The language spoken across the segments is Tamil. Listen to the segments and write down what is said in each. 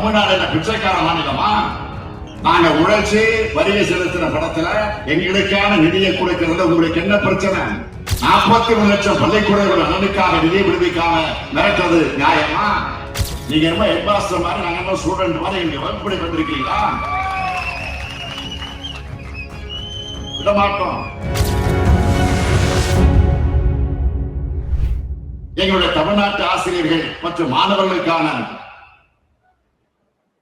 தமிழ்நாடு என்ன பிச்சைக்கார மாநிலமா? நாங்க உழைச்சி வரியை செலுத்தின படத்துல எங்களுக்கான நிதியை கொடுக்கிறது உங்களுக்கு என்ன பிரச்சனை? நாற்பத்தி மூணு லட்சம் பள்ளிக்கூடங்கள் நலனுக்காக நிதியை விடுவிக்காம மிரட்டுறது நியாயமா? நீங்க ரொம்ப ஹெட்மாஸ்டர் மாதிரி நாங்க என்ன ஸ்டூடெண்ட் மாதிரி எங்க வகுப்படி வந்திருக்கீங்களா? விட மாட்டோம். எங்களுடைய தமிழ்நாட்டு ஆசிரியர்கள் மற்றும் மாணவர்களுக்கான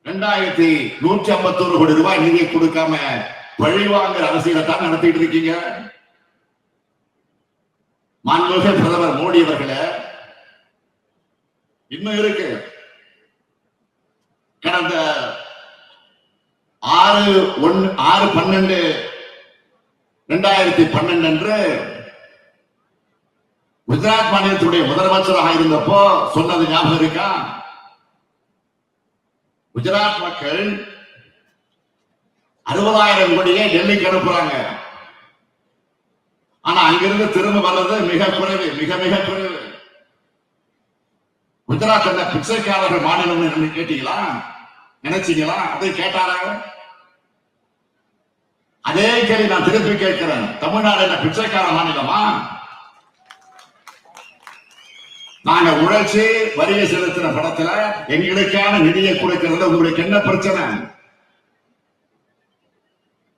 ரெண்டாயிரத்தி நூற்றி ஐம்பத்தோரு கோடி ரூபாய் நிதியை கொடுக்காம பழிவாங்குற அரசியலை தான் நடத்திட்டு இருக்கீங்க. மாண்புமிகு பிரதமர் மோடி அவர்களே இன்னும் இருக்கு. கடந்த ஆறு ஒன்னு ஆறு பன்னெண்டு ரெண்டாயிரத்தி பன்னெண்டு அன்று குஜராத் மாநிலத்துடைய முதலமைச்சராக இருந்தப்போ சொன்னது ஞாபகம் இருக்கா? குஜராத் மக்கள் அறுபதாயிரம் கோடியை டெல்லிக்கு அனுப்புறாங்க. ஆனா அங்கிருந்து திரும்ப வர்றது மிக குறைவு மிக மிக குறைவு. குஜராத் என்ன பிச்சைக்காரர்கள் மாநிலம் கேட்டீங்களா? நினைச்சீங்களா? அதை கேட்டாரா? அதே கேள்வி நான் திருப்பி கேட்கிறேன். தமிழ்நாடு என்ன பிச்சைக்கார மாநிலமா? நாங்க உழைச்சி வரிய செலுத்தின படத்துல எங்களுக்கான நிதியை கொடுக்கிறது உங்களுக்கு என்ன பிரச்சனை?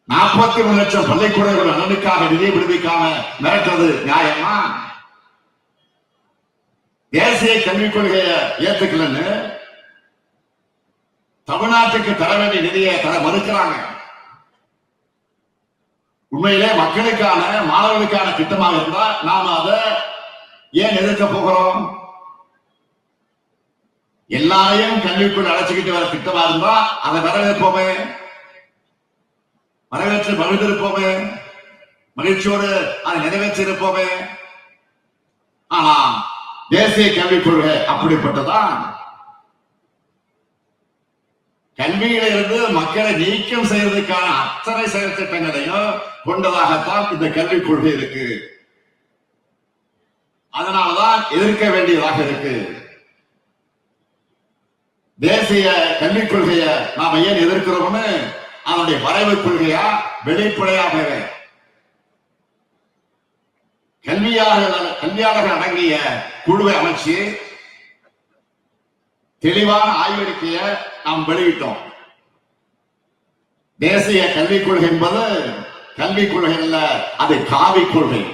நாற்பத்தி மூணு லட்சம் பள்ளிக்கூடங்கள் நலனுக்காக நிதியை விடுவிக்காம மிரட்டுறது நியாயமா? தேசிய கல்விக் கொள்கையை ஏத்துக்கலன்னு தமிழ்நாட்டுக்கு தர வேண்டிய நிதியை தர மறுக்கிறாங்க. உண்மையிலே மக்களுக்கான மாணவர்களுக்கான திட்டமாக இருந்தால் நாம அதை ஏன் எதிர்க்க போகிறோம்? எல்லாரையும் கல்விக்குள் அழைச்சுக்கிட்டு வர திட்டமா இருந்தா அதை வரவேற்போமே. வரவேற்று மகிழ்ந்திருப்போமே. மகிழ்ச்சியோடு அதை நிறைவேற்றிருப்போமே ஆனா தேசிய கல்விக் கொள்கை அப்படிப்பட்டதான் கல்வியில இருந்து மக்களை நீக்கம் செய்வதற்கான அத்தனை செயல் திட்டங்களையும் கொண்டதாகத்தான் இந்த கல்விக் கொள்கை இருக்கு. அதனாலதான் எதிர்க்க வேண்டியதாக இருக்கு. தேசிய கல்விக் கொள்கையை நாம ஏன் எதிர்க்கிறோம்னு அதனுடைய வரைவு கொள்கையா வெளிப்படையாகவே கல்வியாளர்கள் கல்வியாளர்கள் அடங்கிய குழுவை அமைச்சு தெளிவான ஆய்வறிக்கையை நாம் வெளியிட்டோம். தேசிய கல்விக் கொள்கை என்பது கல்விக் கொள்கை அல்ல அது காவிக் கொள்கை.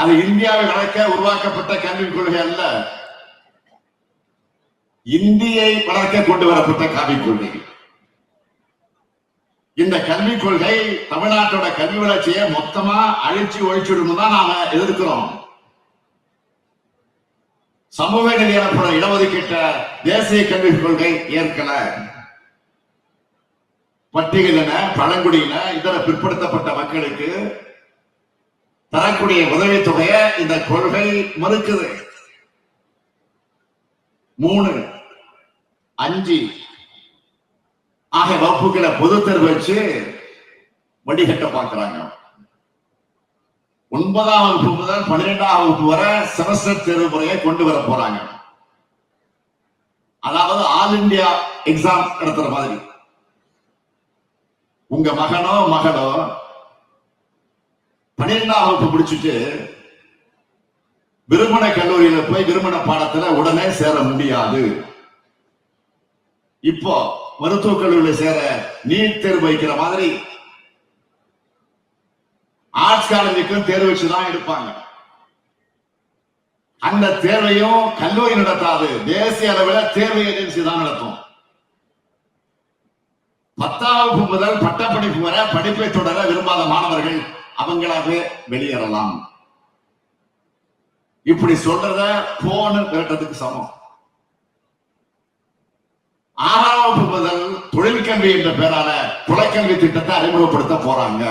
அது இந்தியாவில் நடக்க உருவாக்கப்பட்ட கல்விக் கொள்கை அல்ல. இந்தியை வளர்க்க கொண்டு வரப்பட்ட கல்விக் கொள்கை. இந்த கல்விக் கொள்கை தமிழ்நாட்டோட கல்வி வளர்ச்சியை மொத்தமா அழிச்சு ஒழிச்சுடும் தான் நாம எதிர்க்கிறோம். சமூக நீதி எனப்படும் இடஒதுக்கீட்ட தேசிய கல்விக் கொள்கை ஏற்கல. பட்டியலின பழங்குடியின இதர பிற்படுத்தப்பட்ட மக்களுக்கு தரக்கூடிய உதவித்தொகையை இந்த கொள்கை மறுக்குது. மூணு அஞ்சு. ஆகிய வகுப்புகளை பொது தேர்வு வச்சு வடிகட்ட பார்க்கிறாங்க. ஒன்பதாம் வகுப்பு முதல் பன்னிரெண்டாம் வகுப்பு வரை செமஸ்டர் தேர்வு முறையை கொண்டு வர போறாங்க. அதாவது ஆல் இந்தியா எக்ஸாம் நடத்துற மாதிரி. உங்க மகனோ மகளோ பன்னிரெண்டாம் வகுப்பு முடிச்சுட்டு விருமண கல்லூரியில போய் விருமண பாடத்துல உடனே சேர முடியாது. இப்போ மருத்துவக் கல்லூரியில சேர நீட் தேர்வு வைக்கிற மாதிரி ஆர்ட்ஸ் காலேஜுக்கும் தேர்வு வச்சுதான் எடுப்பாங்க. அந்த தேர்வையும் கல்லூரி நடத்தாது. தேசிய அளவில் தேர்வு ஏஜென்சி தான் நடத்தும். பத்தாம் வகுப்பு முதல் பட்டப்படிப்பு வரை படிப்பை தொடர விரும்பாத மாணவர்கள் அவங்களாவே வெளியேறலாம். இப்படி சொல்றத போன கேட்டதுக்கு சமம். ஆறாம் வகுப்பு முதல் தொழிற்கல்வி என்ற பெயரால குலக்கல்வி திட்டத்தை அறிமுகப்படுத்த போறாங்க.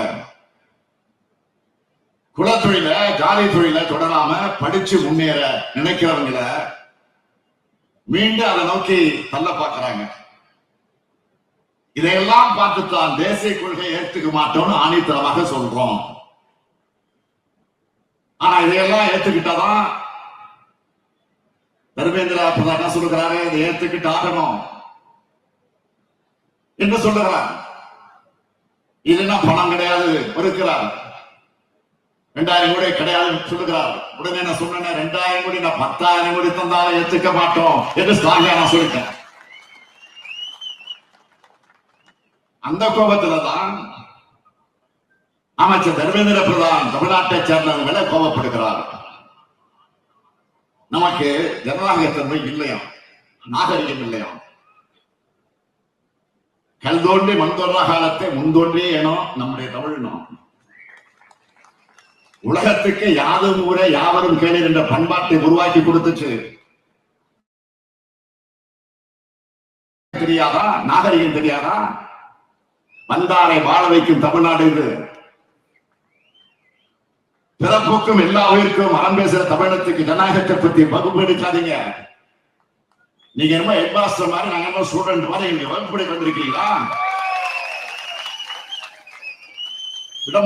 குலத்தொழில ஜாதி தொழில தொடராம படிச்சு முன்னேற நினைக்கிறவங்கள மீண்டும் அதை நோக்கி தள்ள பாக்குறாங்க. இதையெல்லாம் பார்த்துத்தான் தேசிய கொள்கையை ஏற்றுக்க மாட்டோம்னு ஆணித்தரமாக சொல்றோம். ஆனா இதையெல்லாம் ஏத்துக்கிட்டாதான் தர்மேந்திரா பிரதான் சொல்லுகிறாரு? இதை ஏத்துக்கிட்டு ஆகணும். என்று சொல்லுகிறார். இதுனா பணம் கிடையாது? இருக்கிறார் ரெண்டாயிரம் கோடி கிடையாது சொல்லுகிறார். உடனே நான் சொன்னேன் ரெண்டாயிரம் கோடி நான் பத்தாயிரம் கோடி தந்தாலும் ஏத்துக்க மாட்டோம் என்று ஸ்ட்ராங்கா நான் சொல்லிட்டேன். அந்த கோபத்துலதான் அமைச்சர் தர்மேந்திர பிரதான் தமிழ்நாட்டை சேர்ந்தவர்களை கோபப்படுகிறார். நமக்கு ஜனநாயக தன்மை இல்லையா நாகரிகம் இல்லையா கல் தோன்றி மண் தோன்ற காலத்தை முன்தோன்றியே ஏனோ நம்முடைய தமிழ்னோம் உலகத்துக்கு யாதும் ஊரே யாவரும் கேளீர் என்ற பண்பாட்டை உருவாக்கி கொடுத்துச்சு. தெரியாதா? நாகரிகம் தெரியாதா? வந்தாரை வாழ வைக்கும் தமிழ்நாடு இது பிறப்புக்கும் எல்லா உயிருக்கும் அறம் பேசுற தமிழகத்துக்கு ஜனநாயகத்தை பத்தி வகுப்பு எடுக்காதீங்க. நீங்க என்னமோ ஹெட் மாஸ்டர் மாதிரி நாங்க என்ன ஸ்டூடெண்ட் மாதிரி எங்க வகுப்பு எடுக்க வந்திருக்கீங்களா? விட